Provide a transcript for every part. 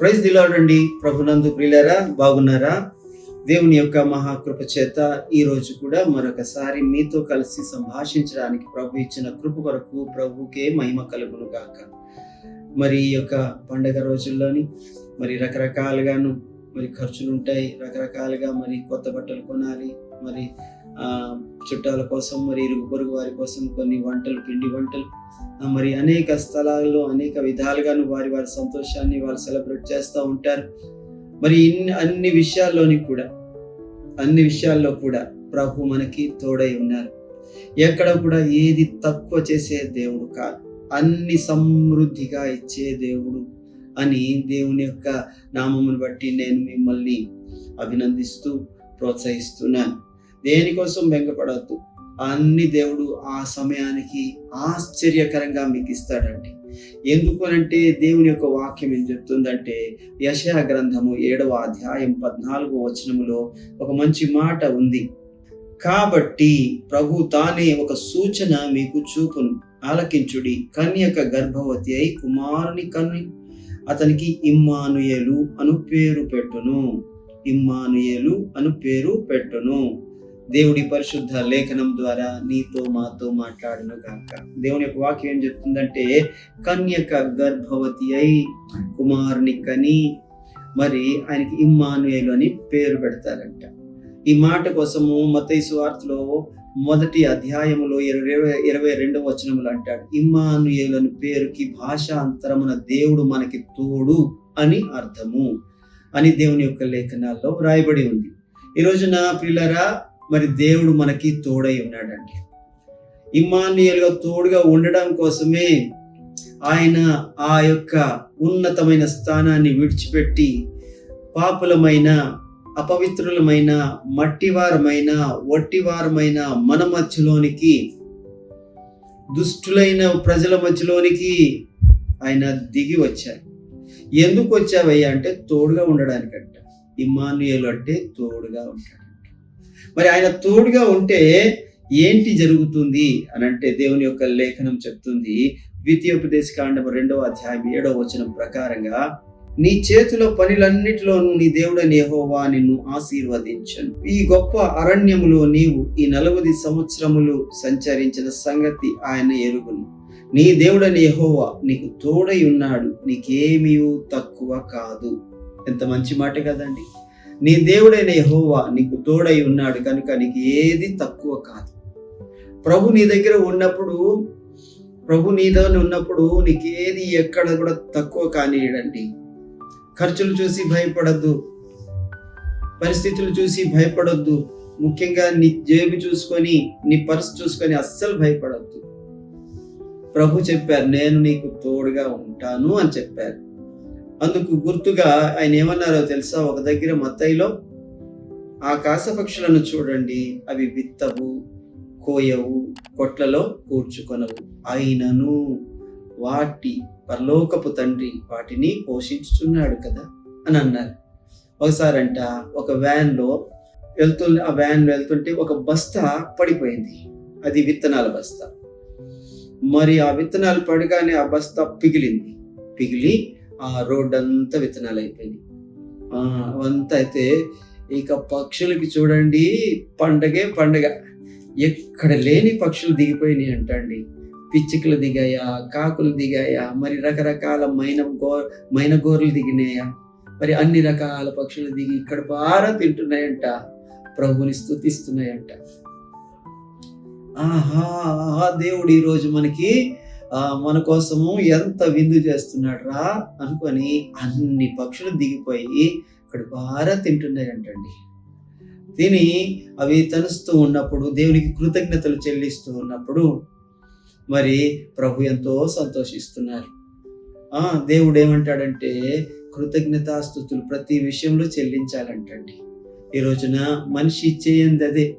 Praise దిలాడండి ప్రభునందు ప్రియులారా బాగున్నారా? దేవుని యొక్క మహాకృప చేత ఈ రోజు కూడా మరొకసారి మీతో కలిసి సంభాషించడానికి ప్రభు ఇచ్చిన కృప కొరకు ప్రభుకే మహిమ కలుగును గాక. మరి ఈ యొక్క పండగ రోజుల్లోని మరి రకరకాలుగాను మరి ఖర్చులు ఉంటాయి రకరకాలుగా మరి కొత్త బట్టలు కొనాలి. మరి చుట్టాల కోసం మరి ఇరుగు పొరుగు వారి కోసం కొన్ని వంటలు పిండి వంటలు. మరి అనేక స్థలాల్లో అనేక విధాలుగాను వారి వారి సంతోషాన్ని వారు సెలబ్రేట్ చేస్తూ ఉంటారు. మరి ఇన్ని అన్ని విషయాల్లోని కూడా అన్ని విషయాల్లో కూడా ప్రభు మనకి తోడై ఉన్నారు. ఎక్కడ కూడా ఏది తక్కువ చేసే దేవుడు కాదు. అన్ని సమృద్ధిగా ఇచ్చే దేవుడు అని దేవుని యొక్క నామమును బట్టి నేను మిమ్మల్ని అభినందిస్తూ ప్రోత్సహిస్తున్నాను. దేనికోసం బెంగపడవద్దు. అన్ని దేవుడు ఆ సమయానికి ఆశ్చర్యకరంగా మీకు ఇస్తాడండి. ఎందుకు అంటే దేవుని యొక్క వాక్యం ఏం చెప్తుందంటే యశయ గ్రంథము ఏడవ అధ్యాయం పద్నాలుగో వచనములో ఒక మంచి మాట ఉంది. కాబట్టి ప్రభు తానే ఒక సూచన మీకు చూపును. ఆలకించుడి. కన్యక గర్భవతి అయి కుమారుని కన్ని అతనికి ఇమ్మానుయేలు అను పేరు పెట్టును. ఇమ్మానుయేలు అను పేరు పెట్టును. దేవుడి పరిశుద్ధ లేఖనం ద్వారా నీతో మాతో మాట్లాడిన గాక. దేవుని యొక్క వాక్యం ఏం చెప్తుందంటే కన్యక గర్భవతి అయి కుమారుని కని మరి ఆయనకి ఇమ్మానుయేలు అని పేరు పెడతారంట. ఈ మాట కోసము మతైసు వార్తలో మొదటి అధ్యాయములో ఇరవై ఇరవై రెండవ వచనములు అంటాడు ఇమ్మానుయేలు పేరుకి పేరుకి భాషాంతరమున దేవుడు మనకి తోడు అని అర్థము. అని దేవుని యొక్క లేఖనాల్లో వ్రాయబడి ఉంది. ఈ రోజున పిల్లరా మరి దేవుడు మనకి తోడై ఉన్నాడండి. ఇమ్మానుయేలుగా తోడుగా ఉండడం కోసమే ఆయన ఆ యొక్క ఉన్నతమైన స్థానాన్ని విడిచిపెట్టి పాపులమైన అపవిత్రులమైన మట్టివారమైన వట్టివారమైన మన మధ్యలోనికి దుష్టులైన ప్రజల మధ్యలోనికి ఆయన దిగి వచ్చారు. ఎందుకు వచ్చావయ్యా అంటే తోడుగా ఉండడానికంట. ఇమానుయేలు అంటే తోడుగా ఉంటాడంట. మరి ఆయన తోడుగా ఉంటే ఏంటి జరుగుతుంది అని అంటే దేవుని యొక్క లేఖనం చెప్తుంది. ద్వితీయోపదేశ కాండం రెండవ అధ్యాయం ఏడవ వచనం ప్రకారంగా నీ చేతిలో పనులన్నిటిలోనూ నీ దేవుడని యహోవా నిన్ను ఆశీర్వదించను. ఈ గొప్ప అరణ్యములో నీవు ఈ నలభై సంవత్సరములు సంచరించిన సంగతి ఆయన ఎరుగును. నీ దేవుడని యహోవా నీకు తోడై ఉన్నాడు నీకేమీ తక్కువ కాదు. ఎంత మంచి మాట కదండి. నీ దేవుడైన యహోవా నీకు తోడై ఉన్నాడు కనుక నీకు ఏది తక్కువ కాదు. ప్రభు నీ దగ్గర ఉన్నప్పుడు ప్రభు నీతో ఉన్నప్పుడు నీకేది ఎక్కడ కూడా తక్కువ కానియడండి. ఖర్చులు చూసి భయపడద్దు. పరిస్థితులు చూసి భయపడొద్దు. ముఖ్యంగా నీ జేబు చూసుకొని నీ పర్స్ చూసుకొని అస్సలు భయపడద్దు. ప్రభు చెప్పారు నేను నీకు తోడుగా ఉంటాను అని చెప్పారు. అందుకు గుర్తుగా ఆయన ఏమన్నారో తెలుసా? ఒక దగ్గర మత్తయిలో ఆకాశ పక్షులను చూడండి అవి విత్తవు కోయవు కొట్లలో కూర్చుకొనవు. అయినను వాటి పరలోకపు తండ్రి వాటిని పోషించుచున్నాడు కదా అని అన్నారు. ఒకసారంట ఒక వ్యాన్లో వెళ్తు ఆ వ్యాన్ వెళ్తుంటే ఒక బస్తా పడిపోయింది. అది విత్తనాల బస్తా. మరి ఆ విత్తనాలు పడగానే ఆ బస్తా పిగిలింది. పిగిలి ఆ రోడ్ అంతా విత్తనాలు అయిపోయినాయి ఆ, అవంతా అయితే ఇక పక్షులకి చూడండి పండగే పండగ. ఎక్కడ లేని పక్షులు దిగిపోయినాయి అంటండి. పిచ్చుకలు దిగాయా కాకులు దిగాయా మరి రకరకాల మైన గో మైన గోర్లు దిగినాయా? మరి అన్ని రకాల పక్షులు దిగి ఇక్కడ బాగా తింటున్నాయంట ప్రభుని స్థుతిస్తున్నాయంట ఆహా ఆహా దేవుడు ఈరోజు మనకి ఆ, మన కోసము ఎంత విందు చేస్తున్నాడు రా అనుకొని అన్ని పక్షులు దిగిపోయి ఇక్కడ బాగా తింటున్నాయంటండి. తిని అవి తనుస్తూ ఉన్నప్పుడు దేవునికి కృతజ్ఞతలు చెల్లిస్తూ ఉన్నప్పుడు మరి ప్రభు ఎంతో సంతోషిస్తున్నారు. దేవుడు ఏమంటాడంటే కృతజ్ఞతాస్థుతులు ప్రతి విషయంలో చెల్లించాలంటండి. ఈ రోజున మనిషి ఇచ్చేయంది అదే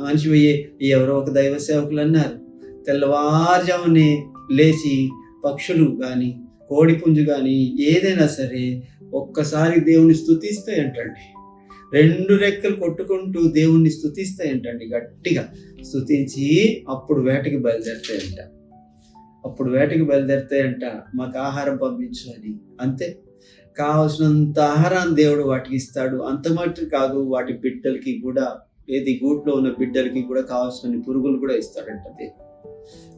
మనిషి ఎవరో ఒక దైవ సేవకులు అన్నారు. తెల్లవారుజామునే లేచి పక్షులు కానీ కోడిపుంజు కానీ ఏదైనా సరే ఒక్కసారి దేవుని స్థుతిస్తే అంటండి రెండు రెక్కలు కొట్టుకుంటూ దేవుణ్ణి స్థుతిస్తాయంటండి గట్టిగా. స్థుతించి అప్పుడు వేటకి బయలుదేరుతాయంట. అప్పుడు వేటకి బయలుదేరుతాయంట మాకు ఆహారం పంపించు అని. అంతే. కావలసినంత ఆహారాన్ని దేవుడు వాటికి ఇస్తాడు. అంత మట్టి కాదు వాటి బిడ్డలకి కూడా ఏది గూట్లో ఉన్న బిడ్డలకి కూడా కావాల్సిన పురుగులు కూడా ఇస్తాడంట దేవుడు.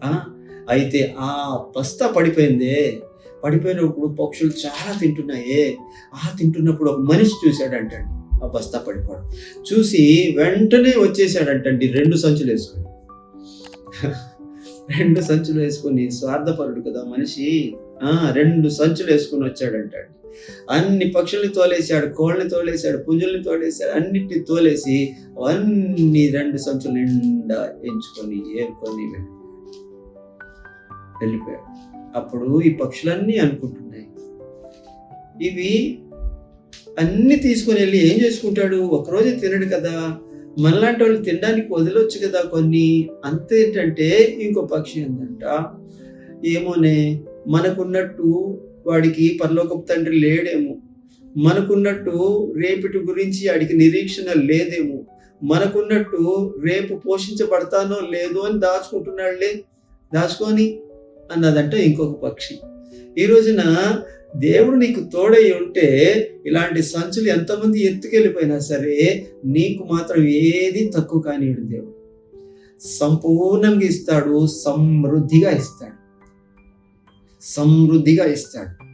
ఆ, అయితే ఆ బస్తా పడిపోయిందే. పడిపోయినప్పుడు పక్షులు చాలా తింటున్నాయే. ఆ తింటున్నప్పుడు ఒక మనిషి చూశాడంటండి. ఆ బస్తా పడిపోవడం. చూసి వెంటనే వచ్చేసాడంటండి రెండు సంచులు వేసుకొని. రెండు సంచులు వేసుకొని స్వార్థపరుడు కదా మనిషి. రెండు సంచులు వేసుకొని వచ్చాడంటండి. అన్ని పక్షుల్ని తోలేశాడు కోళ్ళని తోలేశాడు పుంజుల్ని తోలేశాడు అన్నిటిని తోలేసి అవన్నీ రెండు సంచులు నిండా ఎంచుకొని ఏరుకొని వెళ్ళిపోయాడు. అప్పుడు ఈ పక్షులన్నీ అనుకుంటున్నాయి. ఇవి అన్ని తీసుకొని వెళ్ళి ఏం చేసుకుంటాడు? ఒకరోజే తినడు కదా. మనలాంటి వాళ్ళు తినడానికి వదిలొచ్చు కదా కొన్ని. అంతేంటంటే ఇంకో పక్షి ఏంటంట ఏమోనే మనకున్నట్టు వాడికి పరలోకపు తండ్రి లేడేమో. మనకున్నట్టు రేపటి గురించి వాడికి నిరీక్షణ లేదేమో. మనకున్నట్టు రేపు పోషించబడతానో లేదో అని దాచుకుంటున్నాడులే. దాచుకొని అన్నదంట ఇంకొక పక్షి. ఈ రోజున దేవుడు నీకు తోడై ఉంటే ఇలాంటి సంచులు ఎంతమంది ఎత్తుకెళ్ళిపోయినా సరే నీకు మాత్రం ఏది తక్కువ కానివాడు దేవుడు. సంపూర్ణంగా ఇస్తాడు సమృద్ధిగా ఇస్తాడు. సమృద్ధిగా ఇస్తాడు.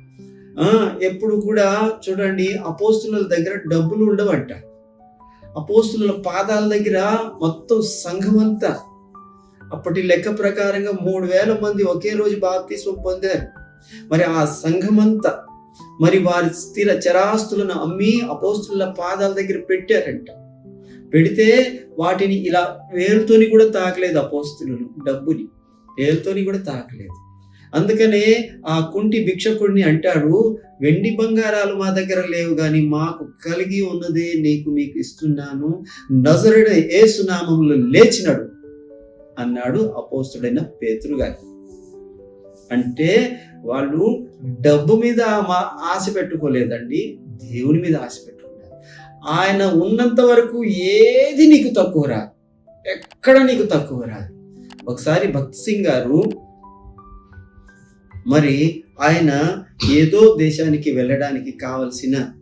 ఎప్పుడు కూడా చూడండి అపోస్తుల దగ్గర డబ్బులు ఉండవంట. అపోస్తుల పాదాల దగ్గర మొత్తం సంఘం అంతా. అప్పటి లెక్క ప్రకారంగా మూడు వేల మంది ఒకే రోజు బాప్తిస్వం పొందారు. మరి ఆ సంఘమంతా మరి వారి స్థిర చరాస్తులను అమ్మి అపోస్తుల పాదాల దగ్గర పెట్టారంట. పెడితే వాటిని ఇలా వేలుతోని కూడా తాకలేదు అపోస్తులు డబ్బుని. వేలుతోని కూడా తాకలేదు. అందుకనే ఆ కుంటి భిక్షకుడిని అంటాడు వెండి బంగారాలు మా దగ్గర లేవు కానీ మాకు కలిగి ఉన్నదే నీకు మీకు ఇస్తున్నాను. నజరుడ ఏసునామంలో లేచినాడు అన్నాడు అపోస్తుడైన పేతురు గారు. అంటే వాళ్ళు డబ్బు మీద మా- ఆశ పెట్టుకోలేదండి దేవుని మీద ఆశ పెట్టుకున్నారు ఆయన ఉన్నంత వరకు ఏది నీకు తక్కువ రాదు. ఎక్కడ నీకు తక్కువ రాదు. ఒకసారి భక్త్ సింగ్ గారు మరి ఆయన ఏదో దేశానికి వెళ్ళడానికి కావలసిన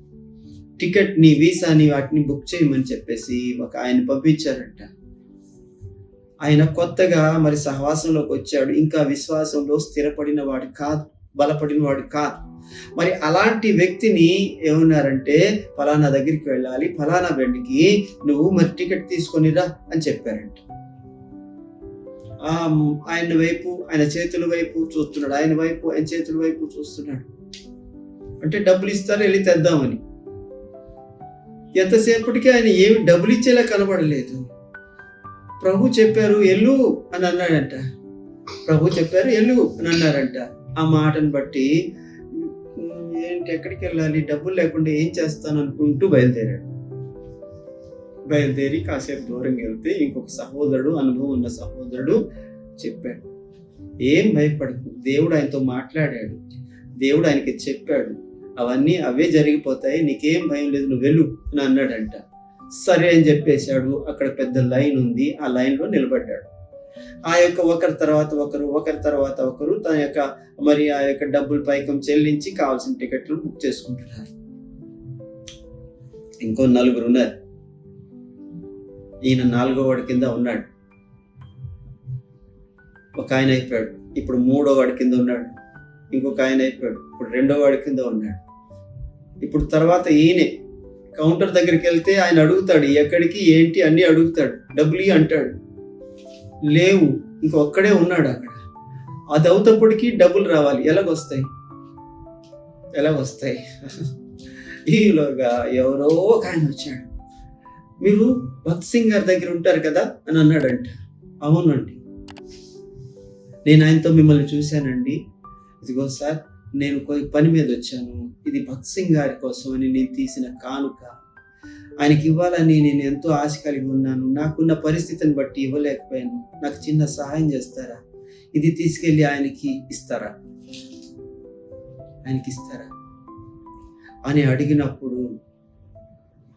టికెట్ని వీసాని వాటిని బుక్ చేయమని చెప్పేసి ఒక ఆయన పంపించారంట. ఆయన కొత్తగా మరి సహవాసంలోకి వచ్చాడు. ఇంకా విశ్వాసంలో స్థిరపడిన వాడు కాదు బలపడిన వాడు కాదు. మరి అలాంటి వ్యక్తిని ఏమన్నారంటే ఫలానా దగ్గరికి వెళ్ళాలి ఫలానా బెడ్కి నువ్వు మరి టికెట్ తీసుకొనిరా అని చెప్పారంట. ఆయన వైపు ఆయన చేతుల వైపు చూస్తున్నాడు. ఆయన వైపు ఆయన చేతుల వైపు చూస్తున్నాడు. అంటే డబ్బులు ఇస్తారు వెళ్ళి తెద్దామని? ఎంతసేపటికి ఆయన ఏమి డబ్బులు ఇచ్చేలా కనబడలేదు. ప్రభు చెప్పారు ఎల్లు అని అన్నాడంట. ప్రభు చెప్పారు ఎల్లు అని అన్నారంట. ఆ మాటను బట్టి ఏంటి ఎక్కడికి వెళ్ళాలి? డబ్బులు లేకుండా ఏం చేస్తాను అనుకుంటూ బయలుదేరాడు. బయలుదేరి కాసేపు దూరం వెళ్తే ఇంకొక సహోదరుడు అనుభవం ఉన్న సహోదరుడు చెప్పాడు. ఏం భయపడకు దేవుడు ఆయనతో మాట్లాడాడు. దేవుడు ఆయనకి చెప్పాడు. అవన్నీ అవే జరిగిపోతాయి నీకేం భయం లేదు నువ్వు వెళ్ళు అని అన్నాడంట. సరే అని చెప్పేశాడు. అక్కడ పెద్ద లైన్ ఉంది. ఆ లైన్లో నిలబడ్డాడు. ఆ యొక్క ఒకరి తర్వాత ఒకరు ఒకరి తర్వాత ఒకరు తన యొక్క మరి ఆ యొక్క డబ్బులు పైకం చెల్లించి కావాల్సిన టికెట్లు బుక్ చేసుకుంటున్నారు. ఇంకో నలుగురు ఉన్నారు. ఈయన నాలుగో వాడి కింద ఉన్నాడు. ఒక ఆయన అయిపోయాడు. ఇప్పుడు మూడో వాడి కింద ఉన్నాడు. ఇంకొక ఆయన అయిపోయాడు. ఇప్పుడు రెండో వాడి కింద ఉన్నాడు. ఇప్పుడు తర్వాత ఈయనే కౌంటర్ దగ్గరికి వెళ్తే ఆయన అడుగుతాడు ఎక్కడికి? ఏంటి? అన్ని అడుగుతాడు. డబ్బులు అంటాడు. లేవు ఇంకొక్కడే ఉన్నాడు అక్కడ. అది అవుతప్పటికి డబ్బులు రావాలి. ఎలాగొస్తాయి? ఎలాగొస్తాయి? ఈలోగా ఎవరో ఒక ఆయన వచ్చాడు. మీరు భక్త్ సింగ్ గారి దగ్గర ఉంటారు కదా? అని అన్నాడంట. అవునండి. నేను ఆయనతో మిమ్మల్ని చూశానండి. ఇదిగో సార్ నేను కొ- పని మీద వచ్చాను. ఇది భక్త్ సింగ్ గారి కోసం అని నేను తీసిన కానుక. ఆయనకి ఇవ్వాలని నేను ఎంతో ఆశ కలిగి ఉన్నాను. నాకున్న పరిస్థితిని బట్టి ఇవ్వలేకపోయాను. నాకు చిన్న సహాయం చేస్తారా? ఇది తీసుకెళ్ళి ఆయనకి ఇస్తారా? ఆయనకి ఇస్తారా? అని అడిగినప్పుడు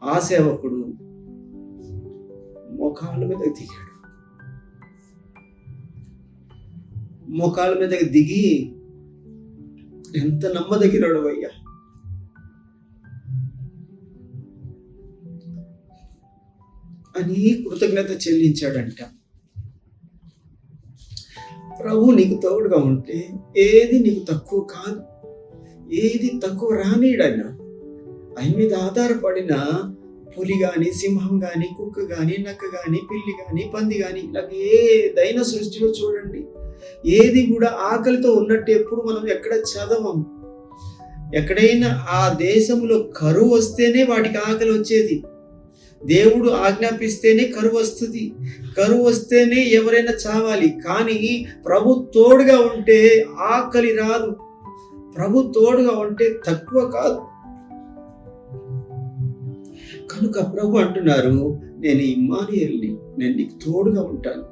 ఆ సేవకుడు మోకాళ్ళ మీద దిగాడు. మోకాళ్ళ మీద దిగి ఎంత నమ్మదగినాడు అయ్యా? అని కృతజ్ఞత చెల్లించాడంట. ప్రభు నీకు తోడుగా ఉంటే ఏది నీకు తక్కువ కాదు ఏది తక్కువ రానీడన్న ఆయన మీద ఆధారపడిన పులి కానీ సింహం కానీ కుక్క కానీ నక్క కానీ పిల్లి కానీ పంది కానీ ఇలా ఏదైనా సృష్టిలో చూడండి. ఏది కూడా ఆకలితో ఉన్నట్టు ఎప్పుడు మనం ఎక్కడ చదవం. ఎక్కడైనా ఆ దేశంలో కరువు వస్తేనే వాటికి ఆకలి వచ్చేది. దేవుడు ఆజ్ఞాపిస్తేనే కరువు వస్తుంది. కరువు వస్తేనే ఎవరైనా చావాలి. కానీ ప్రభు తోడుగా ఉంటే ఆకలి రాదు. ప్రభు తోడుగా ఉంటే తక్కువ కాదు. కనుక ప్రభు అంటున్నారు నేను ఇమ్మానియల్ని నేను నీకు తోడుగా ఉంటాను.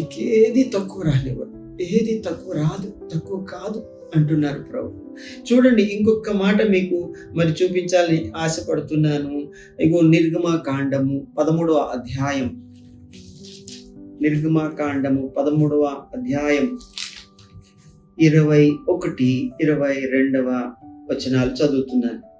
నీకేది తక్కువ రానివ్వను. ఏది తక్కువ రాదు తక్కువ కాదు అంటున్నారు ప్రభు. చూడండి ఇంకొక మాట మీకు మరి చూపించాలని ఆశపడుతున్నాను. ఇగో నిర్గమకాండము పదమూడవ అధ్యాయం. నిర్గమకాండము పదమూడవ అధ్యాయం. ఇరవై ఒకటి ఇరవై రెండవ వచనాలు చదువుతున్నాను.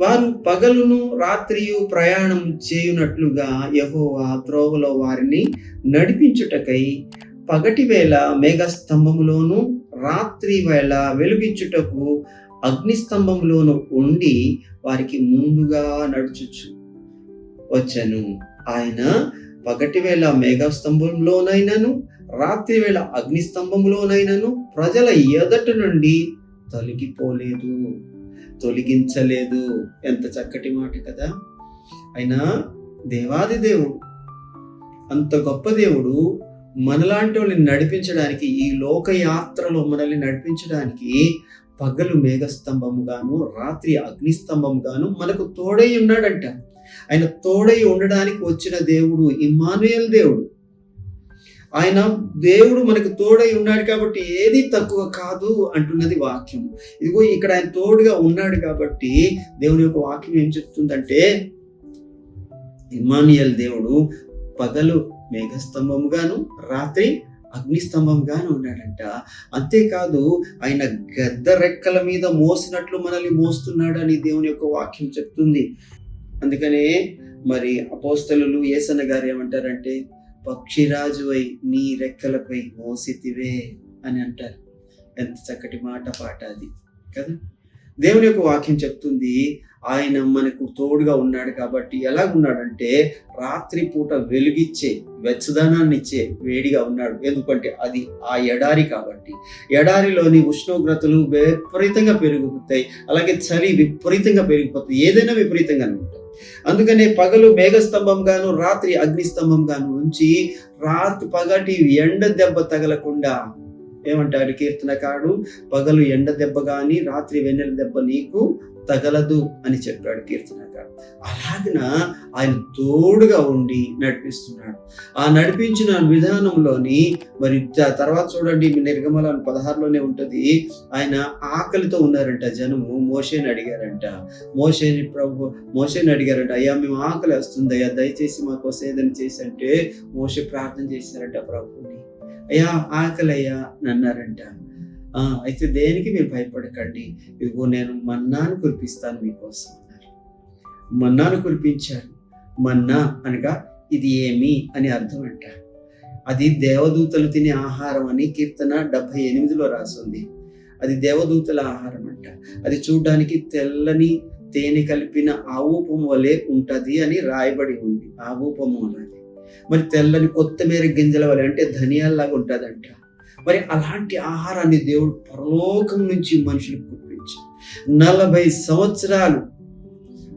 వారు పగలును రాత్రియు ప్రయాణం చేయునట్లుగా యహోవా త్రోవలో వారిని నడిపించుటకై పగటి వేళ మేఘస్తంభములోను రాత్రి వేళ వెలుగించుటకు అగ్నిస్తంభంలోను ఉండి వారికి ముందుగా నడుచుచు వచ్చాను. ఆయన పగటి వేళ మేఘస్తంభంలోనైనను రాత్రి వేళ అగ్నిస్తంభంలోనైనను ప్రజల ఎదట నుండి తొలగిపోలేదు. తొలగించలేదు. ఎంత చక్కటి మాట కదా. అయినా దేవాది దేవుడు అంత గొప్ప దేవుడు మనలాంటి వాళ్ళని నడిపించడానికి ఈ లోకయాత్రలో మనల్ని నడిపించడానికి పగలు మేఘస్తంభముగాను రాత్రి అగ్నిస్తంభముగాను మనకు తోడై ఉన్నాడంట. ఆయన తోడై ఉండడానికి వచ్చిన దేవుడు ఇమానుయల్ దేవుడు. ఆయన దేవుడు మనకు తోడై ఉన్నాడు కాబట్టి ఏది తక్కువ కాదు అంటున్నది వాక్యం. ఇదిగో ఇక్కడ ఆయన తోడుగా ఉన్నాడు కాబట్టి దేవుని యొక్క వాక్యం ఏం చెప్తుందంటే ఇమానియల్ దేవుడు పగలు మేఘస్తంభముగాను రాత్రి అగ్నిస్తంభంగాను ఉన్నాడంట. అంతేకాదు ఆయన గద్ద రెక్కల మీద మోసినట్లు మనల్ని మోస్తున్నాడు అని దేవుని యొక్క వాక్యం చెప్తుంది. అందుకనే మరి అపోస్తలు ఏసన్న గారు ఏమంటారంటే పక్షిరాజువై నీ రెక్కలపై మోసితివే అని అంటారు. ఎంత చక్కటి మాట పాట అది కదా? దేవుని యొక్క వాక్యం చెప్తుంది ఆయన మనకు తోడుగా ఉన్నాడు కాబట్టి ఎలా ఉన్నాడంటే రాత్రి పూట వెలుగిచ్చే వెచ్చదనాన్ని ఇచ్చే వేడిగా ఉన్నాడు. ఎందుకంటే అది ఆ ఎడారి కాబట్టి. ఎడారిలోని ఉష్ణోగ్రతలు విపరీతంగా పెరుగుతాయి అలాగే చలి విపరీతంగా పెరిగిపోతుంది. ఏదైనా విపరీతంగా ఉంటుంది. అందుకనే పగలు మేఘస్తంభంగాను రాత్రి అగ్నిస్తంభం గాను ఉంచి రాత్రి పగటి ఎండ దెబ్బ తగలకుండా ఏమంటాడు కీర్తనకాడు పగలు ఎండ దెబ్బ గాని రాత్రి వెన్నెల దెబ్బ నీకు తగలదు అని చెప్పాడు కీర్తనకాడు అలాగిన ఆయన తోడుగా ఉండి నడిపిస్తున్నాడు. ఆ నడిపించిన విధానంలోని మరి తర్వాత చూడండి మీ నిర్గమల పదహారులోనే ఉంటది. ఆయన ఆకలితో ఉన్నారంట జనము. మోషేని అడిగారంట. మోషేని ప్రభు మోషేని అడిగారంట అయ్యా మేము ఆకలి వస్తుంది. అయ్యా దయచేసి మాకు ఏదని చేసి అంటే మోసే ప్రార్థన చేశారంట ప్రభుని అయ్యా ఆకలి అయ్యా అన్నారంట. అయితే దేనికి మీరు భయపడకండి? ఇదిగో నేను మన్నాను కురిపిస్తాను మీకోసం అన్నారు. మన్నాను కురిపించారు. మన్నా అనగా ఇది ఏమి అని అర్థం అంట అది దేవదూతలు తినే ఆహారం అని కీర్తన డెబ్భై ఎనిమిదిలో రాసింది. అది దేవదూతల ఆహారం అంట. అది చూడడానికి తెల్లని తేనె కలిపిన ఆవూపం వలె ఉంటుంది అని రాయబడి ఉంది. ఆవూపము అనేది మరి తెల్లని కొత్తిమీర గింజల వలె అంటే ధనియాల్లాగా ఉంటుందంట. మరి అలాంటి ఆహారాన్ని దేవుడు పరలోకం నుంచి మనుషులకు కురిపించి నలభై సంవత్సరాలు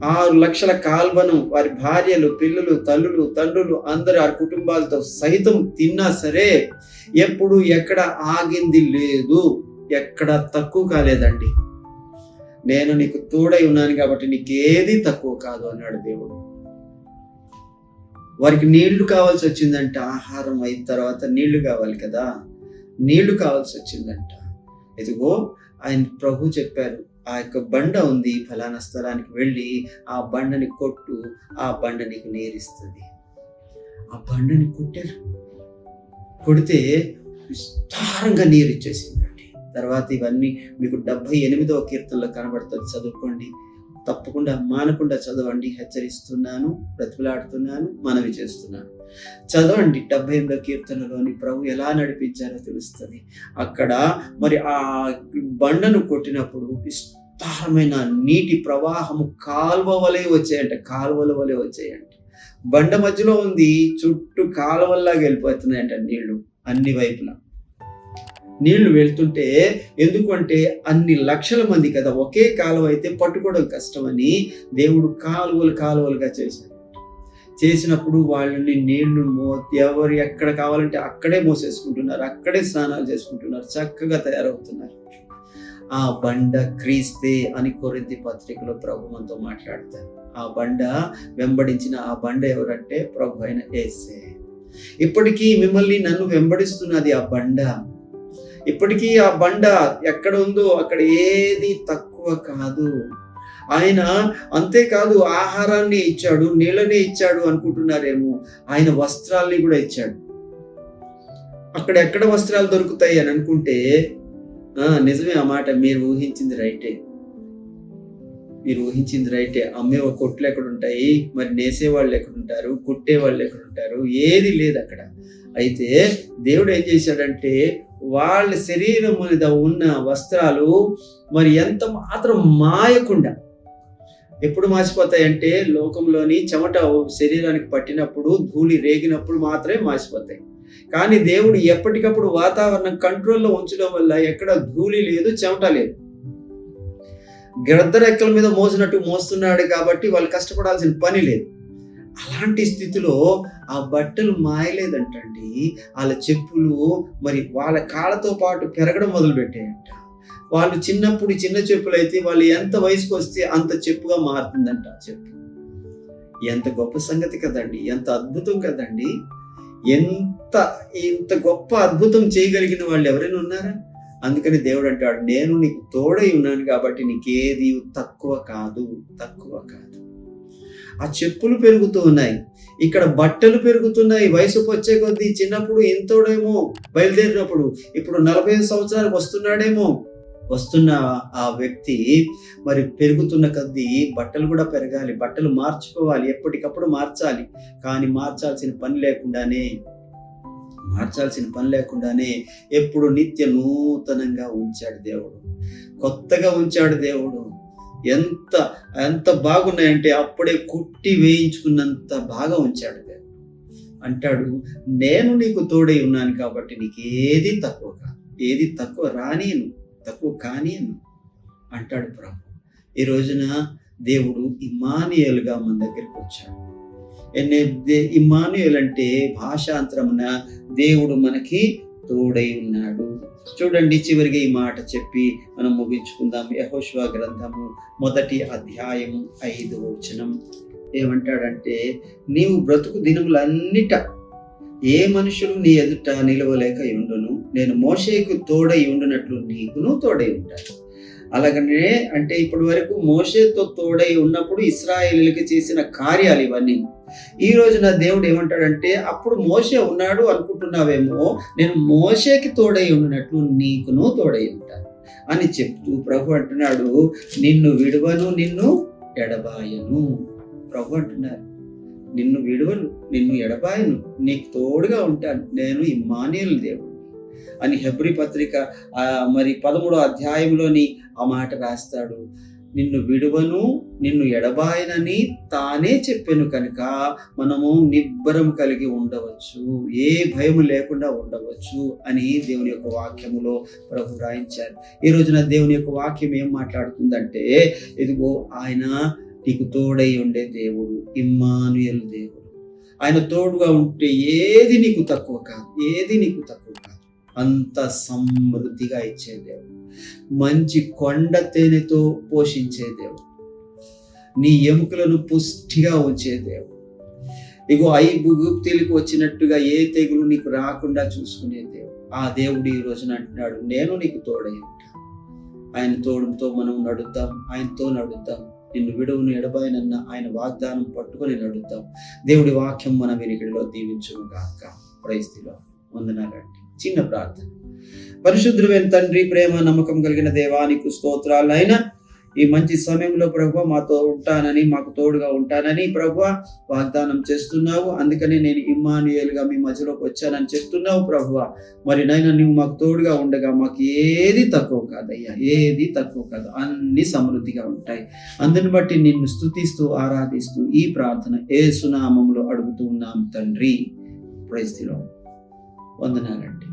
ఆరు లక్షల కాల్వను వారి భార్యలు పిల్లలు తల్లులు తండ్రులు అందరు ఆ కుటుంబాలతో సహితం తిన్నా సరే ఎప్పుడు ఎక్కడ ఆగింది లేదు ఎక్కడ తక్కువ కాలేదండి. నేను నీకు తోడై ఉన్నాను కాబట్టి నీకేది తక్కువ కాదు అన్నాడు దేవుడు. వారికి నీళ్ళు కావాల్సి వచ్చిందంటే ఆహారం అయిన తర్వాత నీళ్ళు కావాలి కదా. నీళ్ళు కావాల్సి వచ్చిందంట. ఇదిగో ఆయన ప్రభు చెప్పారు ఆ యొక్క బండ ఉంది ఫలానా స్థలానికి వెళ్ళి ఆ బండని కొట్టు ఆ బండ నీకు నీరిస్తుంది. ఆ బండని కొట్టారు. కొడితే విస్తారంగా నీరు ఇచ్చేసిందండి. తర్వాత ఇవన్నీ మీకు డెబ్బై ఎనిమిదవ కీర్తనలో కనబడుతుంది చదువుకోండి. తప్పకుండా మానకుండా చదవండి హెచ్చరిస్తున్నాను బ్రతిలాడుతున్నాను మనవి చేస్తున్నాను. చదవండి డెబ్బై ఎనిమిదో కీర్తనలోని ప్రభు ఎలా నడిపించారో తెలుస్తుంది. అక్కడ మరి ఆ బండను కొట్టినప్పుడు విస్తారమైన నీటి ప్రవాహము కాల్వ వలె వచ్చాయంట కాలువల వలె వచ్చాయంట. బండ మధ్యలో ఉంది చుట్టూ కాలువల్లాగా వెళ్ళిపోతున్నాయంట నీళ్ళు అన్ని వైపులా. నీళ్ళు వెళ్తుంటే ఎందుకంటే అన్ని లక్షల మంది కదా ఒకే కాలువ అయితే పట్టుకోవడం కష్టమని దేవుడు కాలువలు కాలువలుగా చేశాడు. చేసినప్పుడు వాళ్ళని నీళ్ళు మో ఎవరు ఎక్కడ కావాలంటే అక్కడే మోసేసుకుంటున్నారు అక్కడే స్నానాలు చేసుకుంటున్నారు చక్కగా తయారవుతున్నారు. ఆ బండ క్రీస్తే అని కొరింది పత్రికలో ప్రభు మనతో మాట్లాడతారు. ఆ బండ వెంబడించిన ఆ బండ ఎవరంటే ప్రభు అయిన ఏసే ఇప్పటికీ మిమ్మల్ని నన్ను వెంబడిస్తున్నది ఆ బండ. ఇప్పటికీ ఆ బండ ఎక్కడ ఉందో అక్కడ ఏది తక్కువ కాదు. ఆయన అంతేకాదు ఆహారాన్ని ఇచ్చాడు నీళ్ళని ఇచ్చాడు అనుకుంటున్నారేమో. ఆయన వస్త్రాల్ని కూడా ఇచ్చాడు. అక్కడ ఎక్కడ వస్త్రాలు దొరుకుతాయి అని అనుకుంటే నిజమే ఆ మాట మీరు ఊహించింది రైటే. మీరు ఊహించింది రైటే అమ్మే ఒక కొట్లు ఎక్కడ ఉంటాయి మరి నేసే వాళ్ళు ఎక్కడ ఉంటారు కుట్టే వాళ్ళు ఎక్కడ ఉంటారు ఏది లేదు అక్కడ. అయితే దేవుడు ఏం చేశాడంటే వాళ్ళ శరీరం మీద ఉన్న వస్త్రాలు మరి ఎంత మాత్రం మాయకుండా ఎప్పుడు మాసిపోతాయంటే లోకంలోని చెమట శరీరానికి పట్టినప్పుడు ధూళి రేగినప్పుడు మాత్రమే మాసిపోతాయి. కానీ దేవుడు ఎప్పటికప్పుడు వాతావరణం కంట్రోల్లో ఉంచడం వల్ల ఎక్కడ ధూళి లేదు చెమట లేదు. గద్దరెక్కల మీద మోసినట్టు మోస్తున్నాడు కాబట్టి వాళ్ళు కష్టపడాల్సిన పని లేదు. అలాంటి స్థితిలో ఆ బట్టలు మాయలేదంటండి. వాళ్ళ చెప్పులు మరి వాళ్ళ కాళ్ళతో పాటు పెరగడం మొదలుపెట్టాయంట. వాళ్ళు చిన్నప్పుడు చిన్న చెప్పులు అయితే వాళ్ళు ఎంత వయసుకు వస్తే అంత చెప్పుగా మారుతుందంట ఆ చెప్పు. ఎంత గొప్ప సంగతి కదండి ఎంత అద్భుతం కదండి. ఎంత ఇంత గొప్ప అద్భుతం చేయగలిగిన వాళ్ళు ఎవరైనా ఉన్నారా? అందుకని దేవుడు అంటాడు నేను నీకు తోడై ఉన్నాను కాబట్టి నీకేది తక్కువ కాదు తక్కువ కాదు. ఆ చెప్పులు పెరుగుతూ ఉన్నాయి. ఇక్కడ బట్టలు పెరుగుతున్నాయి. వయసుకు వచ్చే కొద్దీ చిన్నప్పుడు ఎంతోడేమో బయలుదేరినప్పుడు. ఇప్పుడు నలభై ఐదు సంవత్సరాలకు వస్తున్నాడేమో? వస్తున్న ఆ వ్యక్తి మరి పెరుగుతున్న కొద్దీ బట్టలు కూడా పెరగాలి. బట్టలు మార్చుకోవాలి. ఎప్పటికప్పుడు మార్చాలి. కానీ మార్చాల్సిన పని లేకుండానే మార్చాల్సిన పని లేకుండానే ఎప్పుడు నిత్య నూతనంగా ఉంచాడు దేవుడు. కొత్తగా ఉంచాడు దేవుడు. ఎంత ఎంత బాగున్నాయంటే అప్పుడే కుట్టి వేయించుకున్నంత బాగా ఉంచాడు దేవుడు. అంటాడు నేను నీకు తోడై ఉన్నాను కాబట్టి నీకు ఏది తక్కువ కాదు ఏది తక్కువ రానియను తక్కువ కానియను అంటాడు ప్రభు. ఈ రోజున దేవుడు ఇమానియలుగా మన దగ్గరికి వచ్చాడు. ఇమానుయల్ అంటే భాషాంతరమున దేవుడు మనకి తోడై ఉన్నాడు. చూడండి చివరిగా ఈ మాట చెప్పి మనం ముగించుకుందాం. యహోష్వా గ్రంథము మొదటి అధ్యాయము ఐదు వచనం. ఏమంటాడంటే నీవు బ్రతుకు దినములన్నిట ఏ మనుషులు నీ ఎదుట నిలవలేక ఉండును? నేను మోషేకు తోడై ఉండునట్లు నీకును తోడై ఉంటాను. అలాగనే అంటే ఇప్పటి వరకు మోషేతో తోడై ఉన్నప్పుడు ఇస్రాయేలీలకి చేసిన కార్యాలు ఇవన్నీ. ఈ రోజున దేవుడు ఏమంటాడంటే అప్పుడు మోషే ఉన్నాడు అనుకుంటున్నావేమో నేను మోషేకి తోడై ఉండినట్లు నీకును తోడై ఉంటాను అని చెప్తూ ప్రభు అంటున్నాడు నిన్ను విడువను నిన్ను ఎడబాయను ప్రభు అంటున్నారు. నిన్ను విడువను నిన్ను ఎడబాయను నీకు తోడుగా ఉంటాను నేను ఇమ్మానియల్ దేవుడు అని హెబ్రి పత్రిక మరి పదమూడో అధ్యాయంలోని ఆ మాట రాస్తాడు. నిన్ను విడువను నిన్ను ఎడబాయనని తానే చెప్పాను కనుక మనము నిబ్బరం కలిగి ఉండవచ్చు. ఏ భయం లేకుండా ఉండవచ్చు అని దేవుని యొక్క వాక్యములో ప్రభు రాయించారు ఈ రోజున దేవుని యొక్క వాక్యం ఏం మాట్లాడుతుందంటే ఇదిగో ఆయన నీకు తోడై ఉండే దేవుడు ఇమ్మానుయల్ దేవుడు. ఆయన తోడుగా ఉంటే ఏది నీకు తక్కువ కాదు ఏది నీకు తక్కువ కాదు. అంత సమృద్ధిగా ఇచ్చే దేవుడు. మంచి కొండ తేనెతో పోషించే దేవుడు. నీ ఎముకలను పుష్టిగా ఉంచే దేవుడు. ఇగో ఐ గుప్తీలకు వచ్చినట్టుగా ఏ తెగులు నీకు రాకుండా చూసుకునే దేవుడు. ఆ దేవుడు ఈ రోజున అంటున్నాడు నేను నీకు తోడై ఉంటాను ఆయన తోడుతో మనం నడుద్దాం. ఆయనతో నడుద్దాం. నిన్ను విడువును ఎడబాయనన్న ఆయన వాగ్దానం పట్టుకొని నడుద్దాం. దేవుడి వాక్యం మన వినికిడిలో దీవించుగాక ప్రైస్తిలో వందనాలండి చిన్న ప్రార్థన. పరిశుద్ధుడైన తండ్రి ప్రేమ నమ్మకం కలిగిన దేవానికి స్తోత్రాలైనా ఈ మంచి సమయంలో ప్రభు మాతో ఉంటానని మాకు తోడుగా ఉంటానని ప్రభు వాగ్దానం చేస్తున్నావు. అందుకని నేను ఇమ్మానుయేలుగా మీ మధ్యలోకి వచ్చానని చెప్తున్నావు ప్రభు మరి నైనా నువ్వు మాకు తోడుగా ఉండగా మాకు ఏది తక్కువ కాదయ్యా. ఏది తక్కువ కాదు. అన్ని సమృద్ధిగా ఉంటాయి. అందుని బట్టి నిన్ను స్తుతిస్తూ ఆరాధిస్తూ ఈ ప్రార్థన ఏ సునామంలో అడుగుతూ ఉన్నాం తండ్రి. ప్రైస్తిలో వందనాలండి.